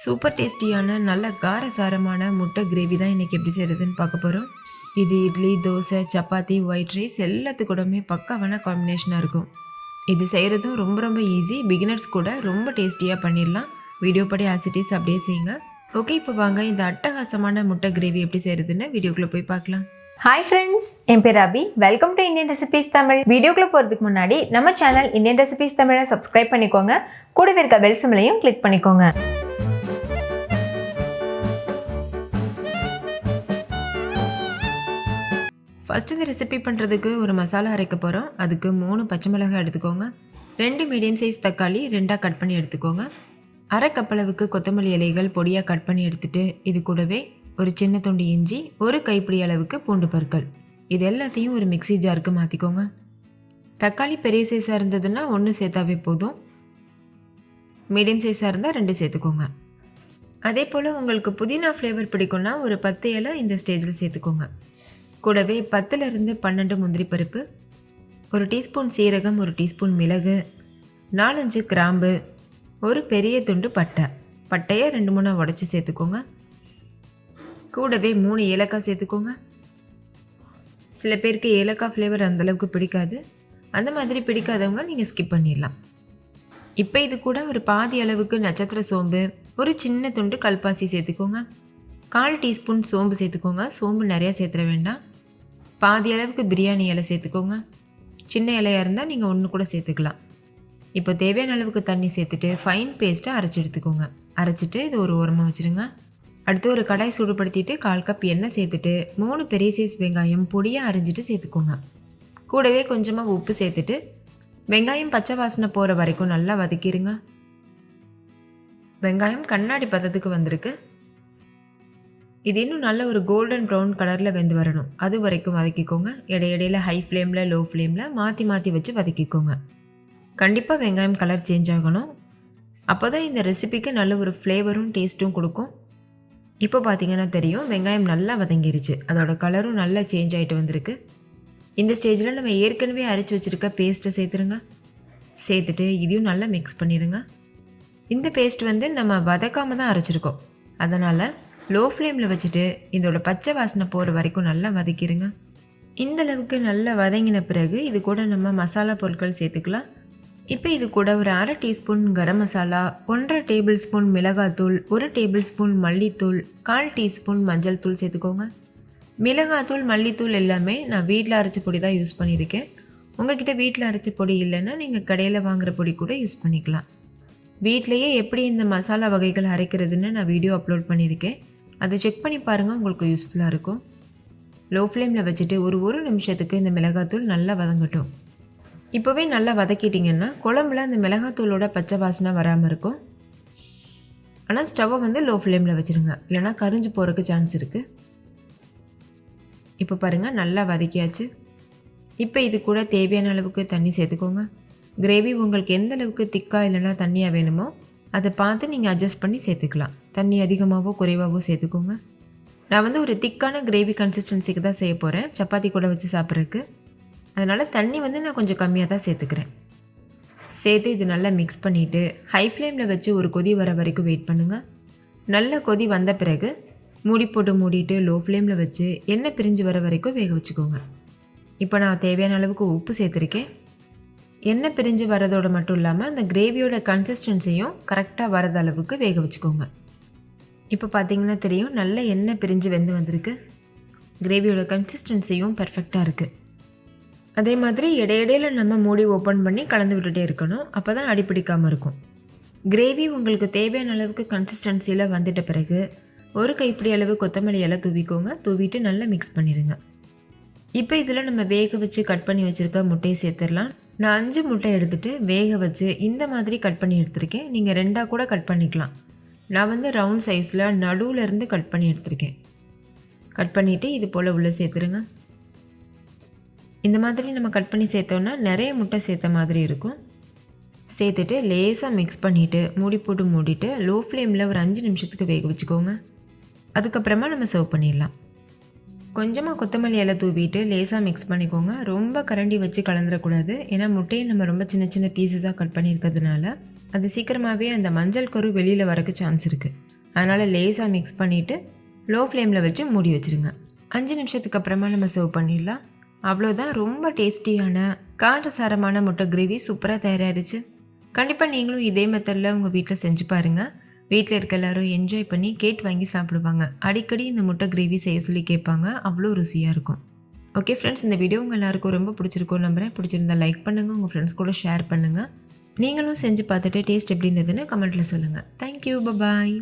Super டேஸ்டியான நல்ல காரசாரமான முட்டை கிரேவி தான் இன்றைக்கி எப்படி செய்கிறதுன்னு பார்க்க போகிறோம் இது இட்லி தோசை சப்பாத்தி ஒயிட் ரைஸ் எல்லாத்துக்கூடமே பக்காவான காம்பினேஷனாக இருக்கும். இது செய்கிறதும் ரொம்ப ரொம்ப ஈஸி பிகினர்ஸ் கூட ரொம்ப டேஸ்டியாக பண்ணிடலாம். வீடியோ படி ஆசிட்டிஸ் அப்படியே செய்யுங்க. ஓகே இப்போ வாங்க. இந்த அட்டகாசமான முட்டை கிரேவி எப்படி செய்கிறதுன்னு வீடியோக்குள்ளே போய் பார்க்கலாம். ஹாய் ஃப்ரெண்ட்ஸ் என் பேர் Abhi welcome to Indian recipes Tamil வீடியோக்குள்ளே போகிறதுக்கு முன்னாடி நம்ம சேனல் இந்தியன் ரெசிபீஸ் தமிழை சப்ஸ்கிரைப் பண்ணிக்கோங்க. கூடவே இருக்க பெல் சிம்லையும் கிளிக் பண்ணிக்கோங்க. ஃபஸ்ட்டு இந்த ரெசிபி பண்ணுறதுக்கு ஒரு மசாலா அரைக்க போகிறோம் அதுக்கு மூணு பச்சை மிளகாய் எடுத்துக்கோங்க. ரெண்டு மீடியம் சைஸ் தக்காளி ரெண்டாக கட் பண்ணி எடுத்துக்கோங்க. அரை கப்பளவுக்கு கொத்தமல்லி இலைகள் பொடியாக கட் பண்ணி எடுத்துட்டு இது கூடவே ஒரு சின்ன துண்டு இஞ்சி ஒரு கைப்பிடி அளவுக்கு பூண்டு பற்கள். இது எல்லாத்தையும் ஒரு மிக்ஸி ஜாருக்கு மாற்றிக்கோங்க தக்காளி பெரிய சைஸாக இருந்ததுன்னா ஒன்று சேர்த்தாவே போதும். மீடியம் சைஸாக இருந்தால் ரெண்டு சேர்த்துக்கோங்க. அதே போல் உங்களுக்கு புதினா ஃப்ளேவர் பிடிக்கும்னா ஒரு பத்து இலை இந்த ஸ்டேஜில் சேர்த்துக்கோங்க. கூடவே பத்துலேருந்து பன்னெண்டு முந்திரி பருப்பு ஒரு டீஸ்பூன் சீரகம் ஒரு டீஸ்பூன் மிளகு நாலஞ்சு கிராம்பு ஒரு பெரிய துண்டு பட்டை. பட்டையை ரெண்டு மூணு உடச்சி சேர்த்துக்கோங்க. கூடவே மூணு ஏலக்காய் சேர்த்துக்கோங்க. சில பேருக்கு ஏலக்காய் ஃப்ளேவர் அந்தளவுக்கு பிடிக்காது. அந்த மாதிரி பிடிக்காதவங்க நீங்கள் ஸ்கிப் பண்ணிடலாம். இப்போ இது கூட ஒரு பாதி அளவுக்கு நட்சத்திர சோம்பு ஒரு சின்ன துண்டு கல்பாசி சேர்த்துக்கோங்க. கால் டீஸ்பூன் சோம்பு சேர்த்துக்கோங்க. சோம்பு நிறையா சேர்த்துட வேண்டாம். பாதி அளவுக்கு பிரியாணி இலை சேர்த்துக்கோங்க. சின்ன இலையாக இருந்தால் நீங்கள் ஒன்று கூட சேர்த்துக்கலாம். இப்போ தேவையான அளவுக்கு தண்ணி சேர்த்துட்டு ஃபைன் பேஸ்ட்டை அரைச்சி எடுத்துக்கோங்க. அரைச்சிட்டு இது ஒரு ஓரமாக வச்சுருங்க. அடுத்து ஒரு கடாய் சூடுபடுத்திட்டு கால் கப் எண்ணெய் சேர்த்துட்டு மூணு பெரிய சைஸ் வெங்காயம் பொடியாக அரிஞ்சிட்டு சேர்த்துக்கோங்க. கூடவே கொஞ்சமாக உப்பு சேர்த்துட்டு வெங்காயம் பச்சை வாசனை போகிற வரைக்கும் நல்லா வதக்கிடுங்க வெங்காயம் கண்ணாடி பதத்துக்கு வந்திருக்கு. இது இன்னும் நல்ல ஒரு கோல்டன் ப்ரௌன் கலரில் வெந்து வரணும். அது வரைக்கும் வதக்கிக்கோங்க. இடையிடையில் ஹை ஃப்ளேமில் லோ ஃப்ளேமில் மாற்றி மாற்றி வச்சு வதக்கிக்கோங்க. கண்டிப்பாக வெங்காயம் கலர் சேஞ்ச் ஆகணும். அப்போ தான் இந்த ரெசிபிக்கு நல்ல ஒரு ஃப்ளேவரும் டேஸ்ட்டும் கொடுக்கும். இப்போ பார்த்தீங்கன்னா தெரியும் வெங்காயம் நல்லா வதங்கிருச்சு. அதோட கலரும் நல்லா சேஞ்ச் ஆகிட்டு வந்திருக்கு. இந்த ஸ்டேஜில் நம்ம ஏற்கனவே அரைச்சி வச்சுருக்க பேஸ்ட்டை சேர்த்துருங்க. சேர்த்துட்டு இதையும் நல்லா மிக்ஸ் பண்ணிடுங்க இந்த பேஸ்ட் வந்து நம்ம வதக்காமல் தான் அரைச்சிருக்கோம். அதனால் லோ ஃப்ளேமில் வச்சுட்டு இதோட பச்சை வாசனை போகிற வரைக்கும் நல்லா வதக்கிடுங்க இந்த அளவுக்கு நல்லா வதங்கின பிறகு இது கூட நம்ம மசாலா பொருட்கள் சேர்த்துக்கலாம். இப்போ இது கூட ஒரு அரை டீஸ்பூன் கரம் மசாலா ஒன்றரை டேபிள் ஸ்பூன் மிளகாத்தூள் ஒரு டேபிள் ஸ்பூன் மல்லித்தூள் கால் டீஸ்பூன் மஞ்சள் தூள் சேர்த்துக்கோங்க. மிளகாத்தூள் மல்லித்தூள் எல்லாமே நான் வீட்டில் அரைச்ச பொடி தான் யூஸ் பண்ணியிருக்கேன். உங்ககிட்ட வீட்டில் அரைச்ச பொடி இல்லைன்னா நீங்கள் கடையில் வாங்குகிற பொடி கூட யூஸ் பண்ணிக்கலாம். வீட்லேயே எப்படி இந்த மசாலா வகைகள் அரைக்கிறதுன்னு நான் வீடியோ அப்லோட் பண்ணியிருக்கேன். அதை செக் பண்ணி பாருங்கள் உங்களுக்கு யூஸ்ஃபுல்லாக இருக்கும். லோ ஃப்ளேமில் வச்சுட்டு ஒரு ஒரு நிமிஷத்துக்கு இந்த மிளகாத்தூள் நல்லா வதங்கட்டும். இப்போவே நல்லா வதக்கிட்டிங்கன்னா குழம்புல அந்த மிளகாத்தூளோட பச்சை வாசனை வராமல் இருக்கும். ஆனால் ஸ்டவ்வை வந்து லோ ஃப்ளேமில் வச்சுருங்க. இல்லைனா கரிஞ்சு போகிறதுக்கு சான்ஸ் இருக்குது இப்போ பாருங்கள் நல்லா வதக்கியாச்சு. இப்போ இது கூட தேவையான அளவுக்கு தண்ணி சேர்த்துக்கோங்க. கிரேவி உங்களுக்கு எந்த அளவுக்கு திக்காக இல்லைன்னா தண்ணியாக வேணுமோ அதை பார்த்து நீங்கள் அட்ஜஸ்ட் பண்ணி சேர்த்துக்கலாம். தண்ணி அதிகமாகவோ குறைவாகவோ சேர்த்துக்கோங்க. நான் வந்து ஒரு திக்கான கிரேவி கன்சிஸ்டன்சிக்கு தான் செய்ய போகிறேன் சப்பாத்தி கூட வச்சு சாப்பிட்றதுக்கு. அதனால் தண்ணி வந்து நான் கொஞ்சம் கம்மியாக தான் சேர்த்துக்கிறேன். சேர்த்து இது நல்லா மிக்ஸ் பண்ணிவிட்டு ஹை ஃப்ளேமில் வச்சு ஒரு கொதி வர வரைக்கும் வெயிட் பண்ணுங்கள் நல்ல கொதி வந்த பிறகு மூடி போட்டு மூடிட்டு லோ ஃப்ளேமில் வச்சு எண்ணெய் பிரிஞ்சு வர வரைக்கும் வேக வச்சுக்கோங்க. இப்போ நான் தேவையான அளவுக்கு உப்பு சேர்த்துருக்கேன். எண்ணெய் பிரிஞ்சு வரதோட மட்டும் இல்லாமல் அந்த கிரேவியோட கன்சிஸ்டன்சியும் கரெக்டாக வரத அளவுக்கு வேக வச்சுக்கோங்க. இப்போ பார்த்தீங்கன்னா தெரியும் நல்ல எண்ணெய் பிரிஞ்சு வெந்து வந்திருக்கு. கிரேவியோட கன்சிஸ்டன்சியும் பர்ஃபெக்டாக இருக்குது அதே மாதிரி இடையிடையில் நம்ம மூடி ஓப்பன் பண்ணி கலந்து விட்டுட்டே இருக்கணும். அப்போ தான் அடிப்பிடிக்காமல் இருக்கும். கிரேவி உங்களுக்கு தேவையான அளவுக்கு கன்சிஸ்டன்சியில் வந்துட்ட பிறகு ஒரு கைப்பிடி அளவு கொத்தமல்லி இலை தூவிக்கோங்க. தூவிட்டு நல்லா மிக்ஸ் பண்ணிடுங்க. இப்போ இதில் நம்ம வேக வச்சு கட் பண்ணி வச்சுருக்க முட்டையை சேர்த்துடலாம். நான் அஞ்சு முட்டை எடுத்துகிட்டு வேக வச்சு இந்த மாதிரி கட் பண்ணி எடுத்திருக்கேன். நீங்கள் ரெண்டாக கூட கட் பண்ணிக்கலாம். நான் வந்து ரவுண்ட் சைஸில் நடுவில் இருந்து கட் பண்ணி எடுத்திருக்கேன். கட் பண்ணிவிட்டு இது போல் உள்ளே சேர்த்துருங்க. இந்த மாதிரி நம்ம கட் பண்ணி சேர்த்தோன்னா நிறைய முட்டை சேர்த்த மாதிரி இருக்கும். சேர்த்துட்டு லேசாக மிக்ஸ் பண்ணிவிட்டு மூடி போட்டு மூடிட்டு லோ ஃப்ளேமில் ஒரு அஞ்சு நிமிஷத்துக்கு வேக வச்சுக்கோங்க. அதுக்கப்புறமா நம்ம சர்வ் பண்ணிடலாம். கொஞ்சமாக கொத்தமல்லி இலை தூவிட்டு லேசாக மிக்ஸ் பண்ணிக்கோங்க. ரொம்ப கரண்டி வச்சு கலந்துடக்கூடாது ஏன்னா முட்டையை நம்ம ரொம்ப சின்ன சின்ன பீசஸாக கட் பண்ணியிருக்கிறதுனால அது சீக்கிரமாகவே அந்த மஞ்சள் கரு வெளியில் வரக்கு சான்ஸ் இருக்குது அதனால் லேசாக மிக்ஸ் பண்ணிவிட்டு லோ ஃப்ளேமில் வச்சு மூடி வச்சுருங்க. அஞ்சு நிமிஷத்துக்கு அப்புறமா நம்ம சர்வ் பண்ணிடலாம். அவ்வளோதான் ரொம்ப டேஸ்டியான காரசாரமான முட்டை கிரேவி சூப்பராக தயாராகிடுச்சு கண்டிப்பாக நீங்களும் இதே மெத்தடில் உங்கள் வீட்டில் செஞ்சு பாருங்கள் வீட்டில் இருக்க எல்லாரும் என்ஜாய் பண்ணி கேட் வாங்கி சாப்பிடுவாங்க. அடிக்கடி இந்த முட்டை கிரேவி செய்ய சொல்லி கேட்பாங்க. அவ்வளோ ருசியாக இருக்கும். ஓகே ஃப்ரெண்ட்ஸ் இந்த வீடியோ உங்கள் எல்லாருக்கும் ரொம்ப பிடிச்சிருக்கும் நம்புறேன். பிடிச்சிருந்தா லைக் பண்ணுங்கள் உங்கள் ஃப்ரெண்ட்ஸ் கூட ஷேர் பண்ணுங்கள் நீங்களும் செஞ்சு பார்த்துட்டு டேஸ்ட் எப்படி இருந்ததுன்னு கமெண்ட்டில் சொல்லுங்கள் தேங்க்யூ பபாய்